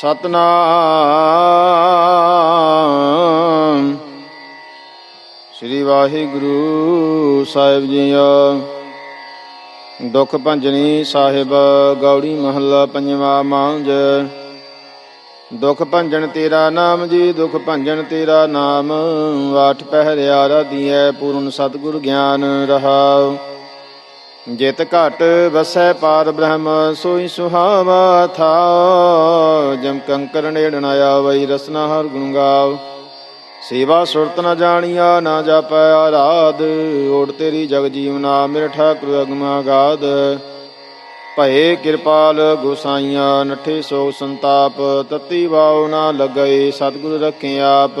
ਸਤਨਾਮ। ਸ੍ਰੀ ਵਾਹਿਗੁਰੂ ਸਾਹਿਬ ਜੀਓ। ਦੁਖ ਭੰਜਨੀ ਸਾਹਿਬ, ਗੌੜੀ ਮਹੱਲਾ ਪੰਜਵਾ ਮਾਂਜ ਦੁਖ ਭੰਜਨ ਤੇਰਾ ਨਾਮ ਜੀ, ਦੁਖ ਭੰਜਨ ਤੇਰਾ ਨਾਮ। ਆਠ ਪਹਿਰਿਆ ਰਦੀਐ ਪੂਰਨ ਸਤਿਗੁਰ ਗਿਆਨ ਰਹਾਉ। ਜਿਤ ਘਟ ਵਸੈ ਪਾਰ ਬ੍ਰਹਮ, ਸੋਈ ਸੁਹਾਵਾ ਥਾ। ਜਮ ਕੰਕਰ ਨੇੜ ਨ ਆਵਈ, ਰਸਨਾ ਹਰ ਗੁਣ ਗਾਵ। ਸੇਵਾ ਸੁਰਤ ਨ ਜਾਣੀਆ, ਨਾ ਜਾਪੈ ਆਰਾਧ। ਓੜ ਤੇਰੀ ਜਗ ਜੀਵਨਾ ਮੇਰੇ ਠਾਕੁਰ ਅਗਮਾ ਗਾਦ ਭਏ ਕਿਰਪਾਲ ਗੁਸਾਈਆਂ ਨਠੇ ਸੋ ਸੰਤਾਪ। ਤਤੀ ਵਾਉ ਨਾ ਲਗਏ, ਸਤਿਗੁਰ ਰੱਖੇ ਆਪ।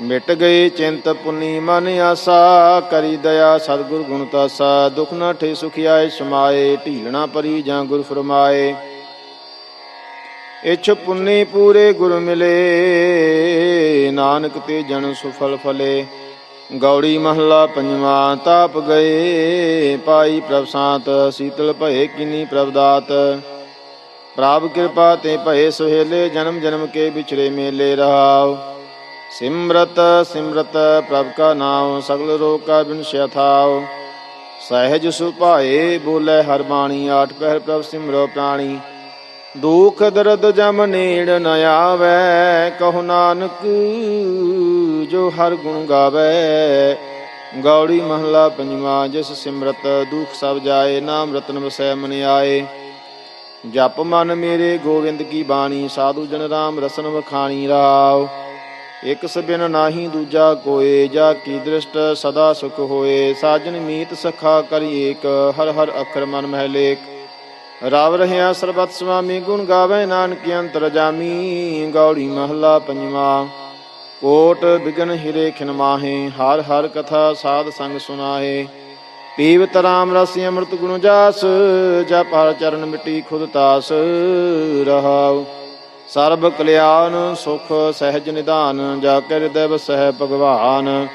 ਮਿਟ ਗਏ ਚਿੰਤ ਪੁਨੀ ਮਨ ਆਸਾ, ਕਰੀ ਦਇਆ ਸਤਿਗੁਰ ਗੁਣ ਤਾਸਾ, ਦੁਖ ਨਾ ਠੇ ਸੁਖਿਆਏ, ਸਮਾਏ ਢੀਲਣਾ ਪਰੀ ਜਾਂ ਗੁਰ ਫਰਮਾਏ। ਇਛ ਪੁੰਨੀ ਪੂਰੇ ਗੁਰ ਮਿਲੇ, ਨਾਨਕ ਤੇ ਜਨ ਸੁਫਲ ਫਲੇ। ਗੌੜੀ ਮਹੱਲਾ ਪੰਜਵਾ, ਤਾਪ ਗਏ, ਪਾਈ ਪ੍ਰਭ ਸਾਤ, ਸੀਤਲ ਭਏ ਕਿਨੀ ਪ੍ਰਭ ਦਾਤ। ਪ੍ਰਭ ਕਿਰਪਾ ਤੇ ਭਏ ਸੁਹੇਲੇ, ਜਨਮ ਜਨਮ ਕੇ ਵਿਚਰੇ ਮੇਲੇ ਰਹਾਉ। ਸਿਮਰਤ ਸਿਮਰਤ ਪ੍ਰਭ ਕਾ ਨਾਮ ਸਗਲ ਰੋਗ ਕਾ ਬਿਨਸ਼ਿਆ ਥਾਉ ਸਹਿਜ ਸੁਭਾਏ ਬੋਲੇ ਹਰ ਬਾਣੀ, ਆਠ ਪਹਿਰ ਪ੍ਰਭ ਸਿਮਰੋ ਪ੍ਰਾਣੀ। ਦੁਖ ਦਰਦ ਜਮ ਨੇੜ ਨ ਆਵੈ, ਕਹੋ ਨਾਨਕ ਜੋ ਹਰ ਗੁਣ ਗਾਵੇ। ਗੌੜੀ ਮਹਲਾ ਪੰਜਵਾ, ਜਿਸ ਸਿਮਰਤ ਦੁਖ ਸਭ ਜਾਏ, ਨਾਮ ਰਤਨ ਵਸੈ ਮਨ ਆਏ। ਜਪ ਮਨ ਮੇਰੇ ਗੋਵਿੰਦ ਕੀ ਬਾਣੀ, ਸਾਧੂ ਜਨ ਰਾਮ ਰਸਨ ਵਖਾਣੀ ਰਾਓ। ਇਕ ਸਬਿਨ ਨਾਹੀ ਦੂਜਾ ਕੋਏ, ਜਾ ਕੀ ਦ੍ਰਿਸ਼ਟ ਸਦਾ ਸੁਖ ਹੋਏ? ਸਾਜਨ ਮੀਤ ਸਖਾ ਕਰੀ ਏਕ, ਹਰ ਹਰ ਅਖਰ ਮਨ ਮਹਿ ਲੇਖ। ਰਾਵ ਰਹਿਆ ਸਰਬਤ ਸੁਆਮੀ ਗੁਣ ਗਾਵੇ ਨਾਨਕ ਅੰਤਰ ਜਾਮੀ। ਗੌੜੀ ਮਹਲਾ ਪੰਜਵਾ। ਕੋਟ ਬਿਗਨ ਹਿਰੇ ਖਿਨ ਮਾਹੇ, ਹਰ ਹਰ ਕਥਾ ਸਾਧ ਸੰਗ ਸੁਨਾਹੇ। ਪੀਵਤ ਰਾਮ ਰਸ ਅੰਮ੍ਰਿਤ ਗੁਣ ਜਾਸ, ਜਪ ਹਰ ਚਰਨ ਮਿਟੀ ਖੁਦ ਤਾਸ। ਰਹਾਉ। ਸਰਬ ਕਲਿਆਣ, ਸੁਖ, ਸਹਿਜ ਨਿਧਾਨ, ਜਾ ਕੇ ਹਿਰਦੈ ਵਸਹਿ ਭਗਵਾਨ।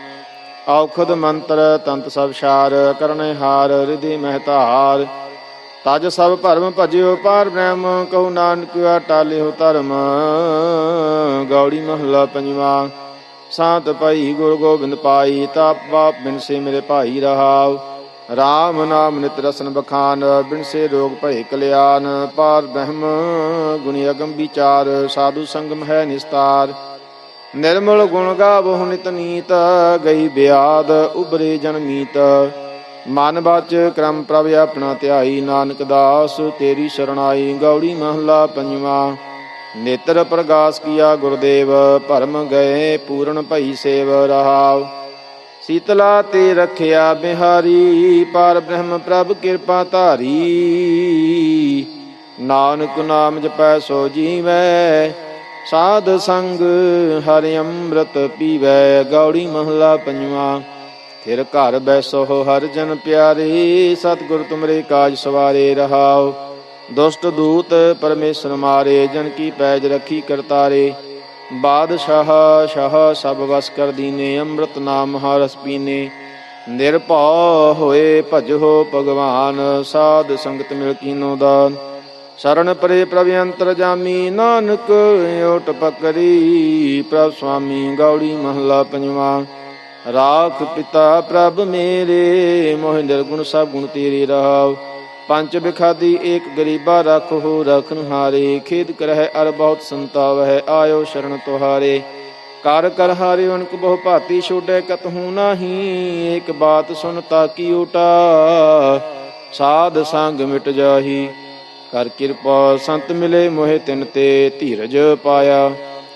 ਔਖਦ ਮੰਤਰ ਤੰਤ ਸਭ ਛਾਰ, ਕਰਨੇ ਹਾਰ, ਰਿਧੀ ਮਹਤਾਰ ਤਜ ਸਭ ਭਰਮ ਭਜਿਓ ਪਾਰ ਬ੍ਰਹਮ, ਕਹੂ ਨਾਨਕ ਟਾਲਿਓ ਧਰਮ। ਗੌੜੀ ਮਹੱਲਾ ਪੰਜਵਾ, ਸਾਤ ਭਾਈ ਗੁਰ ਗੋਬਿੰਦ ਪਾਈ, ਤਾਪ ਬਾਪ ਬਿਨਸੇ ਮੇਰੇ ਭਾਈ ਰਹਾਉ। ਰਾਮ ਨਾਮ ਨਿਤ ਰਸਨ ਬਖਾਨ ਬਿਨਸੇ ਰੋਗ ਭਏ ਕਲਿਆਣ, ਪਾਰ ਬ੍ਰਹਮ ਗੁਣੀ ਅਗੰਮ ਵਿਚਾਰ ਸਾਧੂ ਸੰਗਮ ਹੈ ਨਿਸਤਾਰ। ਨਿਰਮਲ ਗੁਣ ਗਾਵਹੁ ਨਿਤ ਨੀਤ, ਗਈ ਬਿਆਦ ਉਬਰੇ ਜਨਮੀਤ ਮਨ ਬਾਚ ਕਰਮ ਪ੍ਰਭ ਆਪਣਾ ਧਿਆਈ, ਨਾਨਕ ਦਾਸ, ਤੇਰੀ ਸ਼ਰਣਾਈ, ਗੌੜੀ ਮਹਲਾ ਪੰਜਵਾ। ਨੇਤਰ ਪ੍ਰਗਾਸ ਕੀਆ ਗੁਰਦੇਵ, ਭਰਮ ਗਏ ਪੂਰਨ ਭਈ ਸੇਵ ਰਹਾਉ। ਸੀਤਲਾ ਤੇ ਰਖਿਆ ਬਿਹਾਰੀ, ਪਾਰ ਬ੍ਰਹਮ ਪ੍ਰਭ ਕਿਰਪਾ ਧਾਰੀ। ਨਾਨਕ ਨਾਮ ਜਪੈ ਸੋ ਜੀਵੈ, ਸਾਧ ਸੰਗ ਹਰਿ ਅੰਮ੍ਰਿਤ ਪੀਵੈ, ਗੌੜੀ ਮਹਲਾ ਪੰਜਵਾ। ਫਿਰ ਘਰ ਬੈਸੋ ਹਰ ਜਨ ਪਿਆਰੇ, ਸਤਿਗੁਰ ਤੁਮਰੇ ਕਾਜ ਸਵਾਰੇ ਰਹਾਓ। ਦੁਸ਼ਟ ਦੂਤ ਪਰਮੇਸ਼ਰ ਮਾਰੇ, ਜਨ ਕੀ ਪੈਜ ਰੱਖੀ ਕਰਤਾਰੇ। ਬਾਦਸ਼ਾਹ, ਸ਼ਾਹ ਸਭ ਵਸ ਕਰ ਦੀਨੇ ਅੰਮ੍ਰਿਤ ਨਾਮ ਹਰਸ ਪੀਨੇ ਨਿਰਭਉ ਹੋਏ ਭਜੋ ਭਗਵਾਨ, ਸਾਧ ਸੰਗਤ ਮਿਲ ਕੀਨੋ ਦਾਨ। ਸ਼ਰਨ ਪਰੇ ਪ੍ਰਭ ਅੰਤਰ ਜਾਮੀ, ਨਾਨਕ ਓਟ ਪਕਰੀ ਪ੍ਰਭ ਸੁਆਮੀ, ਗੌੜੀ ਮਹਲਾ ਪੰਜਵਾ। ਰਾਖ ਪਿਤਾ ਪ੍ਰਭ ਮੇਰੇ ਮੋਹਿ ਨਿਰਗੁਣ ਸਭ ਗੁਣ ਤੇਰੇ ਰਹਾਉ। ਪੰਜ ਬਿਖਾਦੀ ਏਕ ਗਰੀਬਾ ਰਖੋ ਰਖਨ ਹਾਰੇ, ਖੇਦ ਕਰਹਿ ਅਰ ਬਹੁਤ ਸੰਤਾਵ ਹੈ ਆਇਓ ਸ਼ਰਨ ਤੁਹਾਰੇ। ਕਰ ਕਰ ਹਾਰੇ ਅਨਕ ਬਹੁ ਭਾਤੀ ਛੋੜੈ ਕਤਹੂ ਨਾਹੀ, ਏਕ ਬਾਤ ਸੁਨ ਤਾਕੀ ਓਟਾ। ਸਾਧ ਸੰਗ ਮਿਟ ਜਾਹੀ, ਕਰ ਕਿਰਪਾ ਸੰਤ ਮਿਲੇ ਮੋਹਿ ਤਿਨ ਤੇ ਧੀਰਜ ਪਾਇਆ।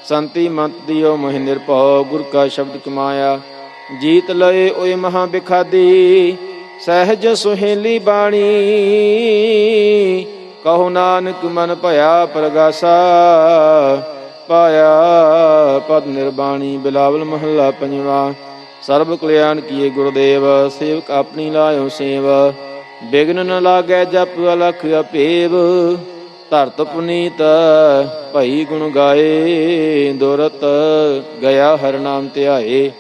ਸੰਤੀ ਮੰਤ ਦਿਓ ਮੋਹਿ ਨਿਰਭਉ, ਗੁਰ ਕਾ ਸ਼ਬਦ ਕਮਾਇਆ। ਜੀਤ ਲਏ ਓਏ ਮਹਾ ਬਿਖਾਦੀ ਸਹਿਜ ਸੁਹੇਲੀ ਬਾਣੀ। ਕਹੋ ਨਾਨਕ ਮਨ ਭਇਆ ਪ੍ਰਗਾਸਾ। ਪਾਇਆ ਪਦ ਨਿਰਬਾਣੀ ਬਿਲਾਵਲ ਮਹੱਲਾ ਪੰਜਵਾ। ਸਰਬ ਕਲਿਆਣ ਕੀਏ ਗੁਰਦੇਵ, ਸੇਵਕ ਆਪਣੀ ਲਾਇਓ ਸੇਵ। ਬਿਗਨ ਨ ਲਾਗੈ ਜਪ ਅਲਖ ਅਪੇਵ। ਧਰਤ ਪੁਨੀਤ ਭਈ ਗੁਣ ਗਾਏ। ਦੁਰਤ ਗਿਆ ਹਰ ਨਾਮ ਧਿਆਏ।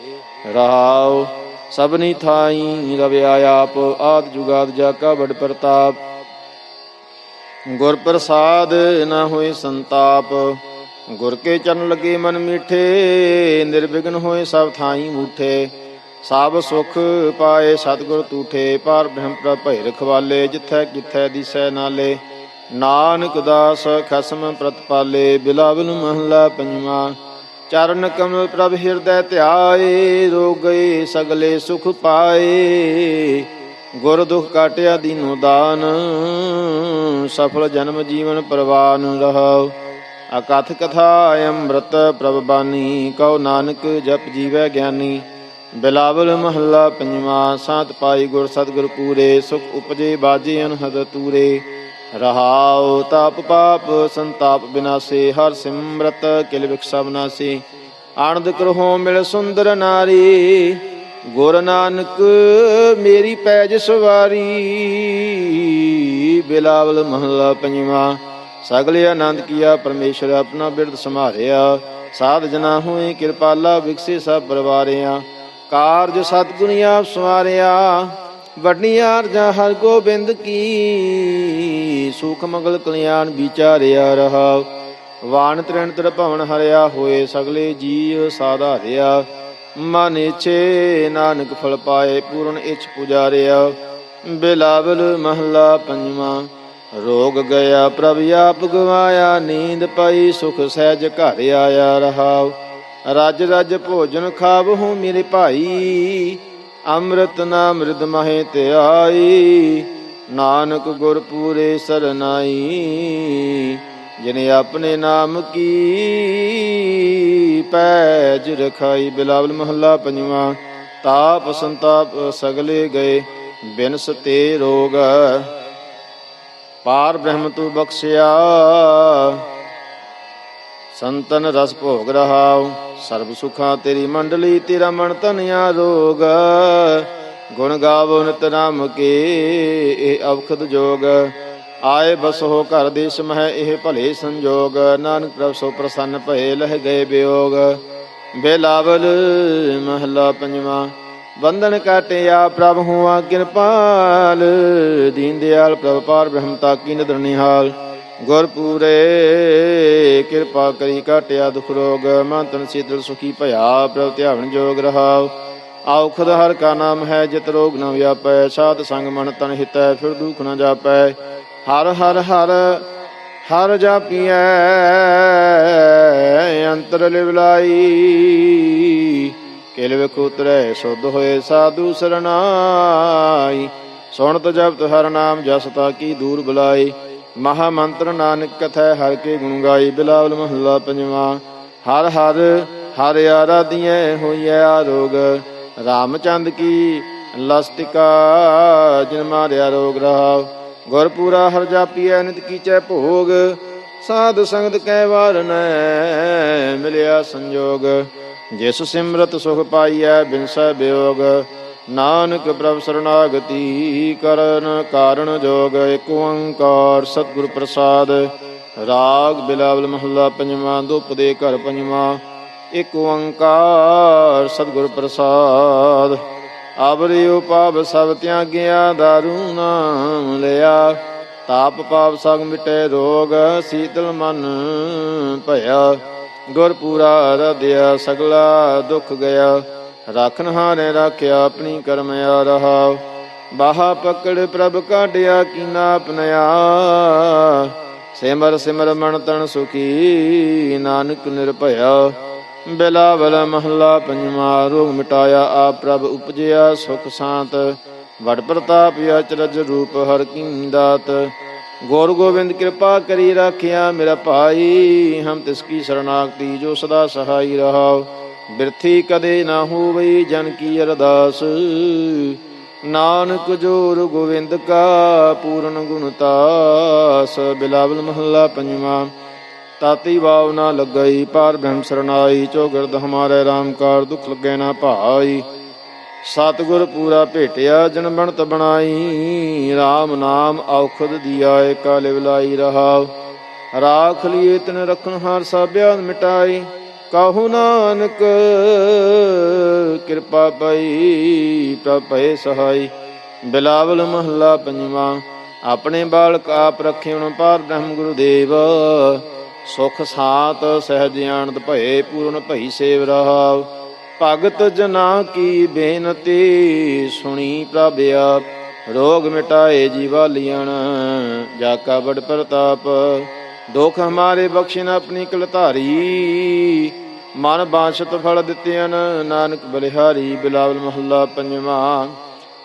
ਰਹਾਉ ਸਭਨੀ ਥਾਈ ਰਵਿਆ ਆਪ, ਆਦ ਜੁਗਾਦ ਜਾ ਕਾ ਬੜ ਪ੍ਰਤਾਪ। ਗੁਰ ਪ੍ਰਸਾਦ ਨਾ ਹੋਏ ਸੰਤਾਪ, ਗੁਰ ਕੇ ਚਰਨ ਲਗੇ ਮਨ ਮੀਠੇ, ਨਿਰਵਿਘਨ ਹੋਏ ਸਭ ਥਾਈ ਮੂਠੇ। ਸਭ ਸੁਖ ਪਾਏ ਸਤਿਗੁਰ ਤੂਠੇ, ਪਾਰ ਬ੍ਰਹਮ ਪ੍ਰਭ ਰਖਵਾਲੇ, ਜਿਥੈ ਕਿਥੈ ਦਿਸੈ ਨਾਲੇ। ਨਾਨਕ ਦਾਸ ਖਸਮ ਪ੍ਰਤਪਾਲੇ ਬਿਲਾਵਲ ਮਹਲਾ ਪੰਜਵਾ। ਚਰਨ ਕਮਲ ਪ੍ਰਭ ਹਿਰਦੈ ਧਿਆਏ ਰੋਗ ਗਏ ਸਗਲੇ ਸੁਖ ਪਾਏ। ਗੁਰ ਦੁਖ ਕਾਟਿਆ ਦੀਨੋ ਦਾਨ, ਸਫਲ ਜਨਮ ਜੀਵਨ ਪਰਵਾਨ ਰਹਾਉ। ਅਕਥ ਕਥਾ ਅੰਮ੍ਰਿਤ ਪ੍ਰਭ ਬਾਣੀ ਕਉ ਨਾਨਕ ਜਪ ਜੀਵੈ ਗਿਆਨੀ। ਬਿਲਾਵਲ ਮਹੱਲਾ ਪੰਜਵਾ, ਸਾਤ ਪਾਈ ਗੁਰ ਸਤਿਗੁਰ ਪੂਰੇ, ਸੁਖ ਉਪਜੇ ਬਾਜੇ ਅਨਹਦ ਤੂਰੇ। ਰਹਾਉ ਤਾਪ ਪਾਪ, ਸੰਤਾਪ ਬਿਨਾਸੇ, ਹਰ ਸਿਮਰਤ ਕਿਲ ਵਿਖਸਾ ਬਨਾਸੇ ਆਨੰਦ ਕਰਹੁ ਮਿਲ ਸੁੰਦਰ ਨਾਰੀ, ਗੁਰ ਨਾਨਕ ਮੇਰੀ ਪੈਜ ਸਵਾਰੀ। ਬਿਲਾਵਲ ਮਹਲਾ ਪੰਜਵਾ, ਸਗਲੇ ਆਨੰਦ ਕੀਆ, ਪਰਮੇਸ਼ਰ ਆਪਣਾ ਬਿਰਧ ਸੰਭਾਰਿਆ ਸਾਧ ਜਨਾ ਹੋਏ ਕਿਰਪਾਲਾ ਵਿਕਸੇ ਸਭ ਪਰਵਾਰਿਆ। ਕਾਰਜ ਸਤਿਗੁਣੀ ਆਪ ਸਵਾਰਿਆ। ਵੱਡੀਆਂ ਅਰਜਾਂ ਹਰ ਗੋਬਿੰਦ ਕੀ। ਸੁਖ ਮੰਗਲ ਕਲਿਆਣ ਵਿਚਾਰਿਆ ਰਹਾ ਵਾਣ ਤ੍ਰਿਣ ਤਰ ਭਵਨ ਹਰਿਆ ਹੋਏ ਸਗਲੇ ਜੀਵ ਸਾਧਾਰਿਆ। ਮਨ ਇਛੇ ਨਾਨਕ ਫਲ ਪਾਏ ਪੂਰਨ ਇਛ ਪੁਜਾਰਿਆ। ਬਿਲਾਵਲ ਮਹਲਾ ਪੰਜਵਾਂ, ਰੋਗ ਗਿਆ ਪ੍ਰਭ ਆਪ ਗਵਾਇਆ, ਨੀਂਦ ਪਾਈ ਸੁਖ ਸਹਿਜ ਘਰ ਆਇਆ ਰਹਾਉ। ਰਜ ਰਜ ਭੋਜਨ ਖਾਵਹੁ ਮੇਰੇ ਭਾਈ ਅੰਮ੍ਰਿਤ ਨਾਮ ਰਿਦ ਮਹੇ ਧਿਆਈ ਨਾਨਕ ਗੁਰ ਪੂਰੇ ਸਰਨਾਈ ਜਿਨੇ ਆਪਣੇ ਨਾਮ ਕੀ ਪੈਜ ਰਖਾਈ, ਬਿਲਾਵਲ ਮਹੱਲਾ ਪੰਜਵਾ, ਤਾਪ ਸੰਤਾਪ ਸਗਲੇ ਗਏ, ਬਿਨਸ ਤੇ ਰੋਗ। ਪਾਰ ਬ੍ਰਹਮ ਤੂ ਬਖਸ਼ਿਆ ਸੰਤਨ ਰਸ ਭੋਗ ਰਹਾਉ, ਸਰਬ ਸੁਖਾਂ ਤੇਰੀ ਮੰਡਲੀ, ਤੇਰਾ ਮਨ ਤਨ ਰੋਗ। ਗੁਣ ਗਾਵੋ ਨਿਤ ਨਾਮ ਕੇ, ਇਹ ਅਵਖਦ ਜੋਗ। ਆਏ ਬਸੋ ਘਰ ਦੇਸ਼ ਮਹਿ ਇਹ ਭਲੇ ਸੰਜੋਗ। ਨਾਨਕ ਪ੍ਰਭ ਸੋ ਪ੍ਰਸੰਨ ਭਏ, ਲਹਿ ਗਏ ਬਿਯੋਗ ਬੇਲਾਵਲ ਮਹਲਾ ਪੰਜਵਾ, ਬੰਧਨ ਕਾਟਿਆ ਪ੍ਰਭ ਹੁਆ ਕਿਰਪਾਲ। ਦੀਨ ਦਿਆਲ ਪ੍ਰਭ ਪਾਰ ਬ੍ਰਹਮਤਾ ਕੀ ਨਦਰ ਨਿਹਾਲ। ਗੁਰ ਪੂਰੇ ਕਿਰਪਾ ਕਰੀ ਘਟਿਆ ਦੁਖ ਰੋਗ, ਮਨ ਤਨ ਸੀਤਲ ਸੁਖੀ ਭਇਆ, ਪ੍ਰਭ ਧਿਆਵਨ ਜੋਗ ਰਹਾਉ। ਆਉ ਹਰ ਕਾ ਨਾਮ ਹੈ, ਜਿਤ ਰੋਗ ਨ ਵਿਆਪੈ, ਸਾਧ ਸੰਗ ਮਨ ਤਨ ਹਿਤੈ, ਫਿਰ ਦੁਖ ਨ ਜਾਪੈ। ਹਰ ਹਰ ਹਰ ਹਰ ਜਾਪੀਐ, ਅੰਤਰ ਲਿਵਲਾਈ ਕਿਲ ਵਿਖ ਉਤਰੈ, ਸੁਧ ਹੋਏ ਸਾਧੂ ਸਰਨਾਈ। ਸੁਣਤ ਜਪਤ ਹਰ ਨਾਮ, ਜਸ ਤਾ ਕੀ ਦੂਰ ਬੁਲਾਈ। ਮਹਾ ਮੰਤਰ ਨਾਨਕ ਕਥੈ ਹਰ ਕੇ ਗੁਣ ਗਾਈ ਬਿਲਾਵਲ ਮਹੱਲਾ ਪੰਜਵਾ। ਹਰ ਹਰ ਹਰ ਆਰਾਧੀਐ ਹੋਈਐ ਆਰੋਗ। ਰਾਮਚੰਦ ਕੀ ਲਸਟਿਕਾ ਜਿਨ ਮਾਰਿਆ ਰੋਗ ਰਹਾਉ ਗੁਰਪੂਰਾ ਹਰ ਜਾਪੀਐ ਨਿਤ ਕੀਚੈ ਭੋਗ। ਸਾਧ ਸੰਗਤ ਕੈ ਵਾਰਨੈ ਮਿਲਿਆ ਸੰਜੋਗ। ਜਿਸ ਸਿਮਰਤ ਸੁਖ ਪਾਈਐ ਬਿਨਸੈ ਬਿਯੋਗ ਨਾਨਕ ਪ੍ਰਭ ਸਰਣਾਗਤੀ ਕਰਨ ਕਾਰਣ ਜੋਗ ਏਕ ਓੰਕਾਰ ਸਤਿਗੁਰ ਪ੍ਰਸਾਦ। ਰਾਗ ਬਿਲਾਵਲ ਮਹੱਲਾ ਪੰਜਵਾਂ ਦੁਪ ਦੇ ਘਰ ਪੰਜਵਾਂ ਏਕ ਓੰਕਾਰ ਸਤਿਗੁਰ ਪ੍ਰਸਾਦ। ਆਬਰਿਓ ਉਪਾਵ ਸਭ ਤਿਆਗਿਆ ਦਾਰੂ ਨਾਮ ਲਿਆ। ਤਾਪ ਪਾਪ ਸਗ ਮਿਟੇ ਰੋਗ ਸੀਤਲ ਮਨ ਭਇਆ। ਗੁਰ ਪੂਰਾ ਰਦਿਆ ਸਗਲਾ ਦੁਖ ਗਿਆ। ਰਾਖਨ ਹਾਰੇ ਰਾਖਿਆ ਆਪਣੀ ਕਰਮ ਆ ਰਹਾ ਬਾਹਾ ਪਕੜ ਪ੍ਰਭ ਕਾਢਿਆ ਕੀਨਾ ਆਪਣਿਆ। ਸਿਮਰ ਸਿਮਰ ਮਨ ਤਨ ਸੁਖੀ, ਨਾਨਕ ਨਿਰਭਇਆ। ਬਿਲਾਵਲ ਮਹਲਾ ਪੰਜਵਾ ਰੋਗ ਮਿਟਾਇਆ ਆ ਪ੍ਰਭ ਉਪਜਿਆ ਸੁਖ ਸ਼ਾਂਤ। ਵਡ ਪ੍ਰਤਾਪ ਅਚਰਜ ਰੂਪ ਹਰ ਕੀ ਦਾਤ। ਗੁਰ ਗੋਬਿੰਦ ਕਿਰਪਾ ਕਰੀ ਰਾਖਿਆ ਮੇਰਾ ਭਾਈ। ਹਮ ਤਿਸ ਕੀ ਸਰਣਾਗਤੀ ਜੋ ਸਦਾ ਸਹਾਈ ਰਹਾਉ। ਬਿਰਥੀ ਕਦੇ ਨਾ ਹੋਵਈ ਜਨ ਕੀ ਅਰਦਾਸ। ਨਾਨਕ ਜੋਰ ਗੋਵਿੰਦ ਕਾ ਪੂਰਨ ਗੁਣਤਾਸ ਬਿਲਾਵਲ ਮਹੱਲਾ ਪੰਜਵਾ। ਤਾਤੀ ਵਾਵ ਨਾ ਲੱਗਈ, ਪਾਰ ਬ੍ਰਹਮ ਸਰਨਾਈ, ਚੌਗਰਦ ਹਮਾਰੇ RAM ਕਾਰ ਦੁਖ ਲੱਗੇ ਨਾ ਭਾਈ। ਸਤਿਗੁਰ ਪੂਰਾ ਭੇਟਿਆ, ਜਨ ਬਣਤ ਬਣਾਈ। RAM ਨਾਮ ਔਖਦ ਦੀਆ ਏਕਾ ਲਿਵਲਾਈ ਰਹਾਵ ਰਾਖ ਲਿਏ ਤਨ ਰਖਣ ਹਾਰ ਸਾਬਿਆਨ ਮਿਟਾਈ। ਕਾਹੂ ਨਾਨਕ, ਕਿਰਪਾ ਪਈ, ਪ੍ਰਭੇ ਸਹਾਈ। ਬਿਲਾਵਲ ਮਹੱਲਾ ਪੰਜਵਾਂ, ਆਪਣੇ ਬਾਲਕ ਆਪ ਰਖਿਉਣ ਪਾਰ ਬ੍ਰਹਮ ਗੁਰੂ ਦੇਵ। ਸੁਖ ਸਾਤ, ਸਹਿਜ ਆਨੰਦ ਭਏ, ਪੂਰਨ ਭਈ ਸੇਵ ਰਹਾਉ। ਭਗਤ ਜਨਾ ਕੀ ਬੇਨਤੀ, ਸੁਣੀ ਪ੍ਰਭ ਆਪ। ਰੋਗ ਮਿਟਾਏ ਜੀਵਾ ਲੀਣ ਜਾ ਕਾ ਬੜ ਪ੍ਰਤਾਪ। ਦੁਖ ਹਮਾਰੇ ਬਖਸ਼ਿਨ ਆਪਣੀ ਕਲਧਾਰੀ ਮਨ ਬਾਸ਼ਤ ਫਲ ਦਿੱਤਿਆਨ ਨਾਨਕ ਬਲਿਹਾਰੀ, ਬਿਲਾਵਲ ਮਹੱਲਾ ਪੰਜਵਾਂ।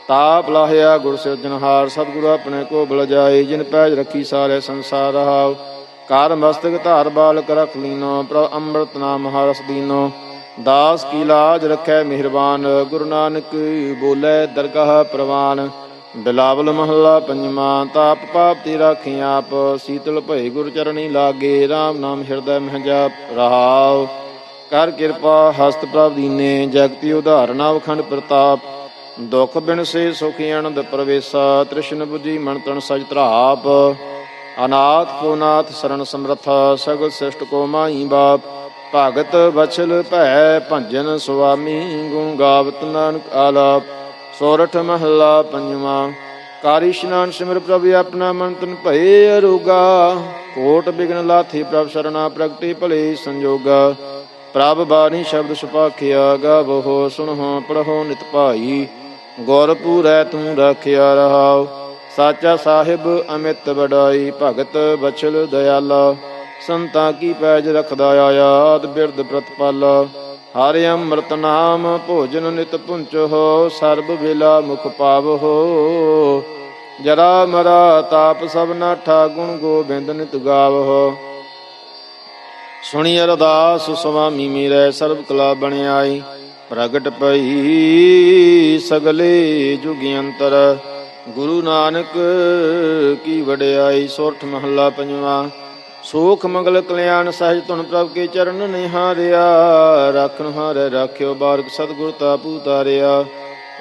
ਤਾਪ ਲਾਹਿਆ ਗੁਰ ਸਿਰਜਨਹਾਰ ਸਤਿਗੁਰੂ ਆਪਣੇ ਕੋ ਬਲ ਜਾਏ ਜਿਨ ਪੈਜ ਰੱਖੀ ਸਾਰੇ ਸੰਸਾਰ ਰਹਾਉ ਕਾਰ ਮਸਤਕ ਧਾਰ ਬਾਲਕ ਰਖ ਲੀਨੋ, ਪ੍ਰਭ ਅੰਮ੍ਰਿਤ ਨਾਮ ਹਰਸ ਦੀਨੋ। ਦਾਸ ਕੀ ਲਾਜ ਰੱਖੈ ਮਿਹਰਬਾਨ, ਗੁਰੂ ਨਾਨਕ ਬੋਲੇ ਦਰਗਾਹ ਪ੍ਰਵਾਨ। ਬਿਲਾਵਲ ਮਹੱਲਾ ਪੰਜਵਾਂ, ਤਾਪ ਪਾਪ ਤੇ ਰਾਖੀ ਆਪ, ਸੀਤਲ ਭਏ ਗੁਰ ਚਰਣੀ ਲਾਗੇ RAM ਨਾਮ ਹਿਰਦੈ ਮਹਿ ਜਪ, ਰਹਾਉ। ਕਰ ਕਿਰਪਾ ਹਸਤ ਪ੍ਰਭ ਦੀਨੇ, ਜਗਤੀ ਉਧਾਰਨਾ ਵਖੰਡ ਪ੍ਰਤਾਪ। ਦੁਖ ਬਿਨ ਸੇ ਸੁਖ ਆਨੰਦ ਪ੍ਰਵੇਸਾ, ਤ੍ਰਿਸ਼ਨ 부ਜੀ ਮਨ ਤਨ ਸਜ ਧਰਾਪ। ਅਨਾਥ ਕੋ ਨਾਥ ਸਰਣ ਸਮਰਥ, ਸਗਲ ਸ੍ਰਿਸ਼ਟ ਕੋ ਮਾਈ ਬਾਪ। ਭਗਤ ਬਛਲ ਭੈ ਭੰਜਨ ਸੁਆਮੀ, ਗੁਣ ਗਾਵਤ ਨਾਨਕ ਆਲਾਪ। ਸੋਰਠ ਮਹੱਲਾ ਪੰਜਵਾਂ। ਕਾਰੀ ਇਸ਼ਨਾਨ ਸਿਮਰ ਪ੍ਰਭ ਆਪਣਾ ਮਨ ਤਨ ਭਏ ਅਰੋਗਾ। ਕੋਟ ਬਿਗਨ ਲਾਥੀ ਪ੍ਰਭ ਸਰਣਾ ਪ੍ਰਗਟੀ ਭਲੇ ਸੰਜੋਗਾ। ਪ੍ਰਭ ਬਾਣੀ ਸ਼ਬਦ ਸੁਪਾਖਿਆ ਗਾਵੋ, ਸੁਣੋ ਪੜਹੁ ਨਿਤ ਭਾਈ। ਗੁਰ ਪੂਰੈ ਤੂੰ ਰਖਿਆ ਰਹਾਉ। ਸਾਚਾ ਸਾਹਿਬ ਅਮਿਤ ਵਡਾਈ, ਭਗਤ ਬਛਲ ਦਇਆਲਾ। ਸੰਤਾਂ ਕੀ ਪੈਜ ਰਖਦਾ ਆਯਾਦ ਬਿਰਦ ਪ੍ਰਤਪਾਲਾ। ਹਰਿ ਅੰਮ੍ਰਿਤ ਨਾਮ, ਭੋਜਨ ਨਿਤ ਪੁੰਚੋ ਸਰਬ ਵੇਲਾ ਮੁਖ ਪਾਵੋ ਜਰਾ ਮਰਾ ਤਾਪ ਸਭ ਨਾਠਾ, ਗੁਣ ਗੋਬਿੰਦ ਨਿਤ ਗਾਵੋ ਸੁਣੀ ਅਰਦਾਸ ਸੁਆਮੀ ਮੇਰੇ ਸਰਬ ਕਲਾ ਬਣਾਈ ਪ੍ਰਗਟ ਪਈ ਸਗਲੇ ਜੁਗ ਅੰਤਰ। ਗੁਰੂ ਨਾਨਕ ਕੀ ਵਡਿਆਈ ਸੋਰਠ ਮਹੱਲਾ ਪੰਜਵਾਂ। ਸੋਖ ਮੰਗਲ ਕਲਿਆਣ ਸਹਿਜ ਤੁਨ ਪ੍ਰਭ ਕੇ ਚਰਨ ਨਿਹਾਰਿਆ। ਰਾਖਨ ਹਾਰੇ ਰਾਖਿਓ ਬਾਰਕ ਸਤਿਗੁਰ ਤਾ ਪੂਤਾਰਿਆ।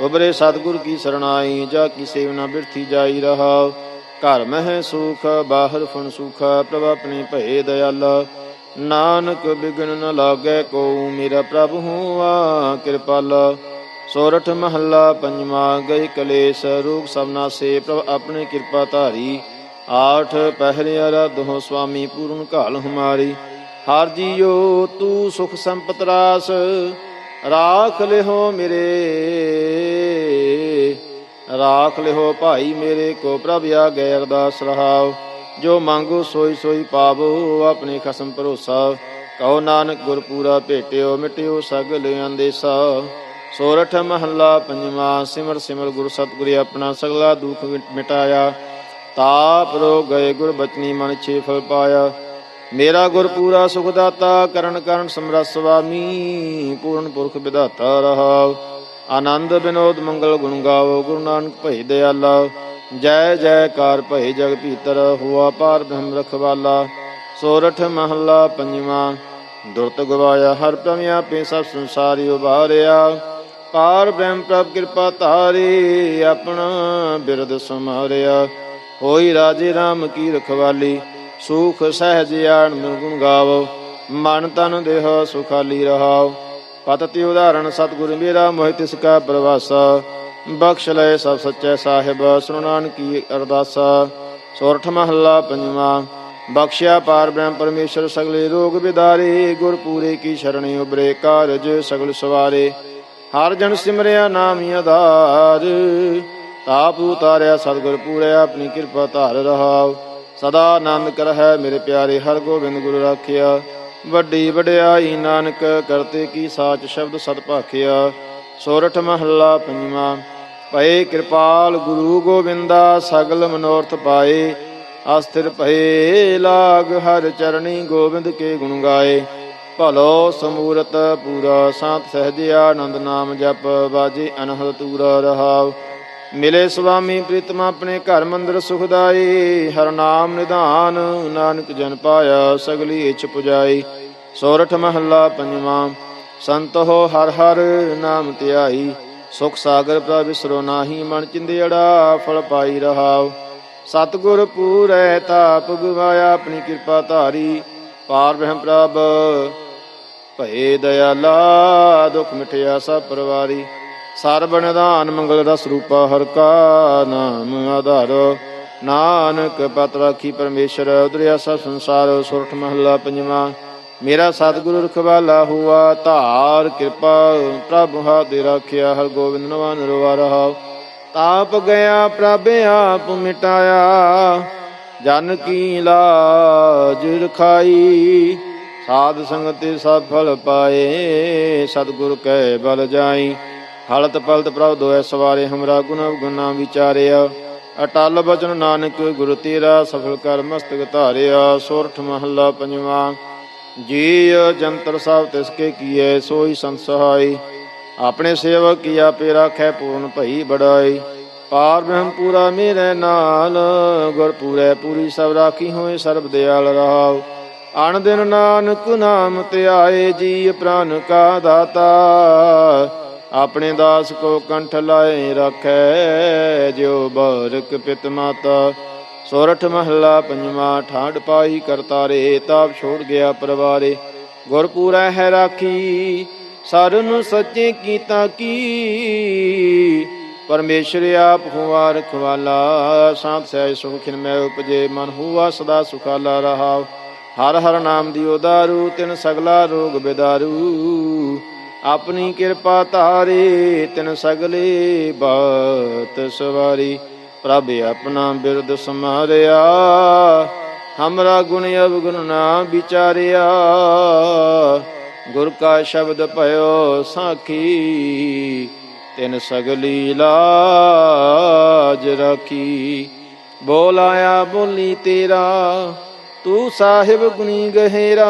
ਉਬਰੇ ਸਤਿਗੁਰ ਕੀ ਸਰਣਾਈ, ਜਾ ਕੀ ਸੇਵਨਾ ਬਿਰਥੀ ਜਾਈ ਰਹਾ। ਘਰ ਮਹਿ ਸੁਖ, ਬਾਹਰ ਫਣ ਸੁਖ, ਪ੍ਰਭ ਆਪਣੀ ਭਏ ਦਇਆਲਾ। ਨਾਨਕ ਬਿਗਨ ਨ ਲਾਗੈ ਕੋ, ਮੇਰਾ ਪ੍ਰਭ ਹੂਆ ਕਿਰਪਾਲਾ। ਸੋਰਠ ਮਹੱਲਾ ਪੰਜਵਾਂ ਗਈ ਕਲੇਸ਼ ਰੂਪ ਸਭਨਾ ਸੇ ਪ੍ਰਭ ਆਪਣੀ ਕਿਰਪਾ ਧਾਰੀ। ਆਠ ਪਹਿਰਿਆ ਰਦਹੁ ਸੁਆਮੀ ਪੂਰਨ ਘਾਲ ਹਮਾਰੀ। ਹਰ ਜੀਓ, ਤੂੰ ਸੁਖ ਸੰਪਤ ਰਾਸ, ਰਾਖ ਲਿਓ ਮੇਰੇ। ਰਾਖ ਲਿਓ ਭਾਈ ਮੇਰੇ ਕੋ ਪ੍ਰਭ ਆ ਗਏ ਅਰਦਾਸ ਰਹਾਓ। ਜੋ ਮੰਗੋ ਸੋਈ ਸੋਈ ਪਾਵੋ, ਆਪਣੇ ਖਸਮ ਭਰੋਸਾ। ਕਹੋ ਨਾਨਕ ਗੁਰ ਪੂਰਾ ਭੇਟਿਓ, ਮਿਟਿਓ ਸਗਲ ਅੰਦੇਸਾ। ਸੋਰਠ ਮਹੱਲਾ ਪੰਜਵਾਂ, ਸਿਮਰ ਸਿਮਰ ਗੁਰ ਸਤਿਗੁਰੇ ਆਪਣਾ ਸਗਲਾ ਦੁੱਖ ਮਿਟਾਇਆ। ਤਾਪ ਰੋ ਗਏ ਗੁਰ ਬਚਨੀ ਮਨ ਛੇ ਫਲ ਪਾਇਆ। ਮੇਰਾ ਗੁਰ ਪੂਰਾ ਸੁਖ ਦਾਤਾ, ਕਰਨ ਕਰਨ ਸਮਰੱਥ ਸੁਆਮੀ ਪੂਰਨ ਪੁਰਖ ਵਿਧਾਤਾ ਰਹਾਉ ਆਨੰਦ ਬਿਨੋਦ ਮੰਗਲ ਗੁਣ ਗਾਵੋ, ਗੁਰੂ ਨਾਨਕ ਭਈ ਦਇਆਲਾ ਜੈ ਜੈਕਾਰ ਭਏ ਜਗ ਭੀਤਰ, ਹੁਆ ਪਾਰ ਬ੍ਰਹਮ ਰਖਵਾਲਾ। ਸੋਰਠ ਮਹੱਲਾ ਪੰਜਵਾਂ, ਦੁਰਤ ਗਵਾਇਆ, ਹਰ ਪ੍ਰਮ ਆਪੇ ਸਭ ਸੰਸਾਰੀ ਉਭਾਰਿਆ। ਪਾਰ ਬ੍ਰਹਮ ਪ੍ਰਭ ਕਿਰਪਾ ਧਾਰੇ, ਆਪਣਾ ਬਿਰਦ ਸਮਾਰਿਆ ਹੋਈ ਰਾਜੇ RAM ਕੀ ਰਖਵਾਲੀ, ਸੁਖ ਸਹਿਜ ਆਨੰਦ ਗੁਣ ਗਾਵੋ, ਮਨ ਤਨ ਦੇਹ ਸੁਖਾਲੀ ਰਹਾਓ। ਪਤਿ ਉਦਾਹਰਣ, ਸਤਿਗੁਰ ਮੇਰਾ ਮੋਹਿ ਤਿਸ ਕਾ ਪ੍ਰਵਾਸਾ, ਬਖਸ਼ ਲੈ ਸਭ ਸੱਚੇ ਸਾਹਿਬ, ਸੁਣ ਨਾਨਕੀ ਅਰਦਾਸਾ। ਸੋਰਠ ਮਹੱਲਾ ਪੰਜਵਾਂ, ਬਖਸ਼ਿਆ ਪਾਰ ਬ੍ਰਹਮ ਪਰਮੇਸ਼ਰ, ਸਗਲੇ ਰੋਗ ਵਿਦਾਰੇ ਗੁਰ ਪੂਰੇ ਕੀ ਸ਼ਰਣੀ ਉਬਰੇ ਕਾਰਜ ਸਗਲ ਸਵਾਰੇ। ਹਰ ਜਨ ਸਿਮਰਿਆ ਨਾਮ ਆਧਾਰ ਤਾਪ ਉਤਾਰਿਆ ਸਤਿਗੁਰ ਪੂਰਿਆ, ਆਪਣੀ ਕਿਰਪਾ ਧਾਰ ਰਹਾਉ। ਸਦਾ ਆਨੰਦ ਕਰਹਿ ਮੇਰੇ ਪਿਆਰੇ ਹਰ ਗੋਬਿੰਦ ਗੁਰੂ ਰਾਖਿਆ। ਵੱਡੀ ਵਡਿਆਈ ਨਾਨਕ, ਕਰਤੇ ਕੀ ਸਾਚ ਸ਼ਬਦ ਸਤ ਭਾਖਿਆ। ਸੋਰਠ ਮਹੱਲਾ ਪੰਜਵਾਂ, ਭਏ ਕਿਰਪਾਲ ਗੁਰੂ ਗੋਬਿੰਦਾ, ਸਗਲ ਮਨੋਰਥ ਪਾਏ। ਅਸਥਿਰ ਭਏ ਲਾਗ ਹਰ ਚਰਣੀ ਗੋਬਿੰਦ ਕੇ ਗੁਣ ਗਾਏ। ਭਲੋ ਸਮੂਰਤ ਪੂਰਾ, ਸਾਤ ਸਹਜ ਆਨੰਦ ਨਾਮ ਜਪ, ਬਾਜੇ ਅਨਹਦ ਤੂਰਾ ਰਹਾਉ। ਮਿਲੇ ਸੁਆਮੀ ਪ੍ਰੀਤਮ ਆਪਣੇ ਘਰ ਮੰਦਰ ਸੁਖਦਾਈ, ਹਰ ਨਾਮ ਨਿਧਾਨ, ਨਾਨਕ ਜਨ ਪਾਇਆ, ਸਗਲੀ ਇਛ ਪੁਜਾਈ। ਸੋਰਠ ਮਹੱਲਾ ਪੰਜਵਾਂ, ਸੰਤ ਹੋ ਹਰ ਹਰ ਨਾਮ ਧਿਆਈ। ਸੁਖ ਸਾਗਰ ਪ੍ਰਭ ਵਿਸਰੋ ਨਾਹੀ, ਮਨ ਚਿੰਦੇੜਾ ਫਲ ਪਾਈ ਰਹਾਉ। ਸਤਗੁਰ ਪੂਰੈ ਤਾਪ ਗਵਾਇਆ, ਆਪਣੀ ਕਿਰਪਾ ਧਾਰੀ। ਪਾਰ ਬ੍ਰਹਮ ਪ੍ਰਭ, ਭਏ ਦਇਆਲਾ, ਦੁਖ ਮਿਟਿਆ ਸਭ ਪਰਵਾਰੀ। ਸਰਬ ਨਿਧਾਨ ਮੰਗਲ ਰਸ ਰੂਪਾ ਹਰ ਕਾ ਨਾਮ ਆਧਾਰ। ਨਾਨਕ ਪਤ ਰਾਖੀ ਪਰਮੇਸ਼ਰ, ਉਦਰਿਆ ਸਭ ਸੰਸਾਰ, ਸੁਰਠ ਮਹੱਲਾ ਪੰਜਵਾਂ। ਮੇਰਾ ਸਤਿਗੁਰੂ ਰਖਵਾਲਾ ਹੁਆ, ਧਾਰ ਕਿਰਪਾ, ਪ੍ਰਭ ਹਾਦੇ ਰਾਖਿਆ ਹਰ ਗੋਬਿੰਦ ਨਵਾਨ ਰਵਾ ਰਹਾ ਤਾਪ ਗਿਆ, ਪ੍ਰਭ ਆਪ ਮਿਟਾਇਆ, ਜਨ ਕੀ ਲਾਜ ਰਖਾਈ। ਸਾਧ ਸੰਗਤ ਸਫਲ ਪਾਏ, ਸਤਿਗੁਰ ਕੈ ਬਲ ਜਾਈ। ਹਲਤ ਪਲਤ ਪ੍ਰਭ ਦੋਇ ਸਵਾਰੇ ਹਮਰਾ ਗੁਣ ਗੁਨਾ ਵਿਚਾਰਿਆ। ਅਟਲ ਬਚਨ ਨਾਨਕ ਗੁਰੂ ਤੇਰਾ ਸਫਲ ਕਰ ਮਸਤਕ ਧਾਰਿਆ। ਸੋਰਠ ਮਹੱਲਾ ਪੰਜਵਾਂ ਜੀ ਜੰਤਰ ਸਭ ਤਿਸ ਕੇ ਕੀਏ ਸੋਈ ਸੰਤ ਸਹਾਈ। ਆਪਣੇ ਸੇਵਕ ਕੀ ਆਪੇ ਰਾਖੈ, ਪੂਰਨ ਭਈ ਬੜਾਈ। ਪਾਰ ਬ੍ਰਹਮ ਪੂਰਾ ਮੇਰੇ ਨਾਲ, ਗੁਰ ਪੂਰੇ ਪੂਰੀ ਸਭ ਰਾਖੀ ਹੋਏ ਸਰਬ ਦਿਆਲ ਰਹਾਉ। ਅਣ ਦਿਨ ਨਾਨਕ ਨਾਮ ਧਿਆਏ ਜੀ ਪ੍ਰਾਨ ਕਾ ਦਾਤਾ। ਆਪਣੇ ਦਾਸ ਕੋ ਕੰਠ ਲਾਏ ਰੱਖੈ, ਜਿਉ ਬਾਰਕ ਪਿਤ ਮਾਤਾ। ਸੋਰਠ ਮਹੱਲਾ ਪੰਜਵਾਂ ਠਾੜ ਪਾਈ ਕਰਤਾਰੇ, ਤਾਪ ਛੋੜ ਗਿਆ ਪਰਵਾਰੇ। ਗੁਰ ਪੂਰਾ ਹੈ ਰਾਖੀ, ਸਰਨ ਸੱਚੇ ਕੀਤਾ ਕੀ। ਪਰਮੇਸ਼ਰ ਆਪ ਹੁਆ ਰਖਵਾਲਾ ਸਾਧ ਸਹਿ ਸੁਖਿਨ ਮੈਂ ਉਪਜੇ, ਮਨ ਹੁਆ ਸਦਾ ਸੁਖਾਲਾ ਰਹਾ ਹਰ ਹਰ ਨਾਮ ਦੀ ਉਦਾਰੂ ਤਿਨ ਸਗਲਾ ਰੋਗ ਬਿਦਾਰੂ। ਆਪਣੀ ਕਿਰਪਾ ਧਾਰੇ ਤਿਨ ਸਗਲੇ ਬਾਤ ਸਵਾਰੀ, ਪ੍ਰਭ ਆਪਣਾ ਬਿਰਦ ਸਮਾਰਿਆ, ਹਮਰਾ ਗੁਣ ਅਵਗੁਣ ਨਾ ਵਿਚਾਰਿਆ। ਗੁਰ ਕਾ ਸ਼ਬਦ ਭਇਓ ਸਾਖੀ, ਤਿਨ ਸਗਲੀ ਲਾਜ ਰਖੀ। ਬੋਲ ਆਇਆ ਬੋਲੀ ਤੇਰਾ, ਤੂੰ ਸਾਹਿਬ ਗੁਣੀ ਗਹਿਰਾ।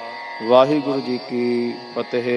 ਵਾਹਿਗੁਰੂ ਜੀ ਕੀ ਫਤਿਹ।